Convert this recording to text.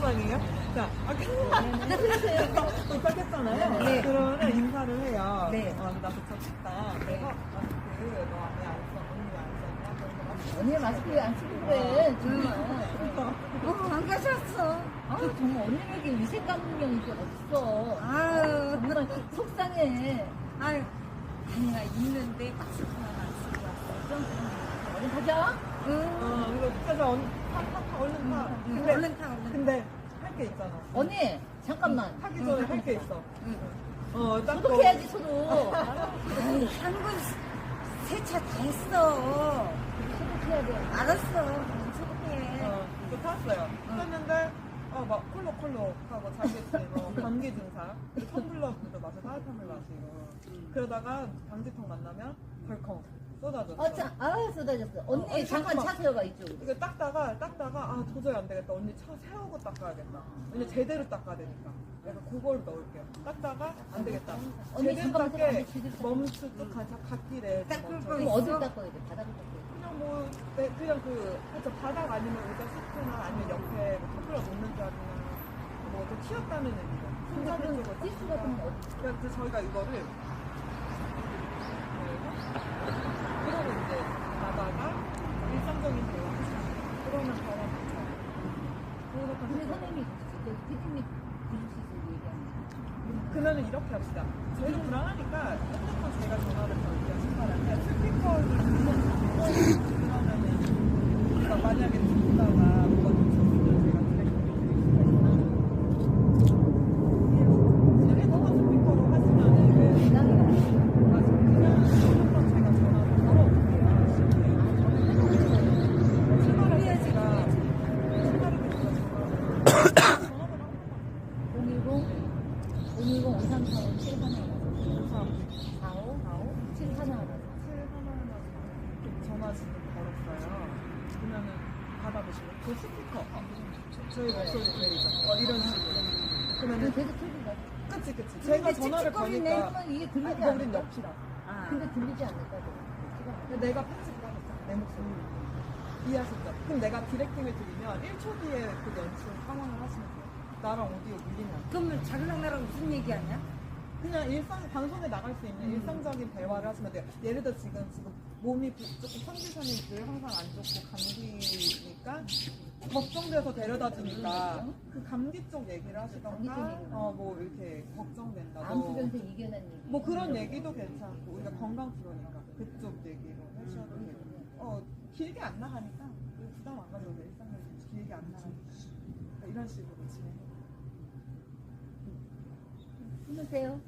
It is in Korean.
잠깐만요. 자, 아까 도착했잖아요. 네. 그러면 인사를 해요. 네. 어, 나 도착했다. 그래서 마스크 너 안에 안 써, 언니 안? 그래서 언니 마스크 안 쓰고 그래 정말 어, 안 가셨어. 아 정말 언니에게 위생감명이 어딨어 아유, 정말 속상해 아유. 아니야, 있는데 마스크만 안 쓰고 왔어. 좀. 얼른 가자 응. 어, 그래서 그래서 언니 응, 근데, 얼른 타, 얼른 타. 근데 할 게 있잖아. 언니 잠깐만 타기 전에 할 게 있어. 응. 어, 딱 소독해야지 소독 아유, 한군 세차 다 했어. 소독해야 돼 알았어. 소독해. 어, 또 탔어요. 탔는데, 어, 막 콜록콜록 하고 자기씨 뭐 감기 증상. 텀블러부터 마셔, 따뜻한 물 마시고. 그러다가 방지턱 만나면 덜컹 쏟아졌어. 아, 참, 아 쏟아졌어 언니 어, 아니, 잠깐 잠깐만. 차 세워봐 이쪽 이거 닦다가, 닦다가, 아, 도저히 안 되겠다. 언니 차 세우고 닦아야겠다. 왜냐 제대로 닦아야 되니까. 내가 그걸 넣을게요. 닦다가, 안 되겠다. 언니 제대로 잠깐만, 닦게 잠깐만, 제대로. 멈추고 가, 갓길에. 닦을 멈춰. 거 그럼 있어? 어디 닦아야 돼 바닥을 닦아야 돼 그냥 뭐, 네, 그냥 그, 그쵸, 바닥 아니면 의자 시트나 아니면 옆에 뭐 텀블러 놓는 자리나, 뭐좀 튀었다는 의미죠. 근데 그런 쪽으로 티슈 닦다가. 같은 거 어디 그래서 저희가 이거를, 그러고 이제 가다가 일상적인 대화 하시죠. 그러면 바로 그러니까 선생님이 얘기하는 그러면 이렇게 합시다. 저희도 불안하니까 핸드폰 제가 전화를. 신발한테 스피커를 그러면은 그러니까 만약에 듣다가 뭐가 놓쳤으면 제가 디렉트 그냥 핸드폰 스피커로 하시면은 왜 대단히 맞아. 그냥 핸드폰 제가 전화를 걸어볼게요. 신발을 제가 신발을 제가 전화를 전화를 010 010 5345 71 우선 45 7 하나 하나 실 하나하나 이렇게 전화 지금 걸었어요. 그러면은 받아보시고 그 스피커 어, 저희 목소리 들리죠? 어 이런 식으로. 뭐. 아. 내가 디렉팅을 드리면 1초 뒤에 그 연출 상황을 하시면 돼요. 나랑. 안 돼. 그러면 자기랑 나랑 무슨 얘기하냐? 그냥 일상 방송에 나갈 수 있는 일상적인 대화를 하시면 돼요. 예를 들어 지금 지금 몸이 부- 조금 컨디션이 늘 항상 안 좋고 감기니까 걱정돼서 데려다 주니까 그 감기 쪽 얘기를 감기 쪽 하시던가 얘기. 어뭐 이렇게 걱정된다. 너 암수전세 이겨낸 얘기 뭐 그런 얘기도 괜찮고 우리가 건강 프로니까 그쪽 얘기로 하셔도 되고 어 길게 안 나가니까 부담 안 가져도 돼 일상에서 길게 안 나가니까 이런 식으로 진행해. 힘내세요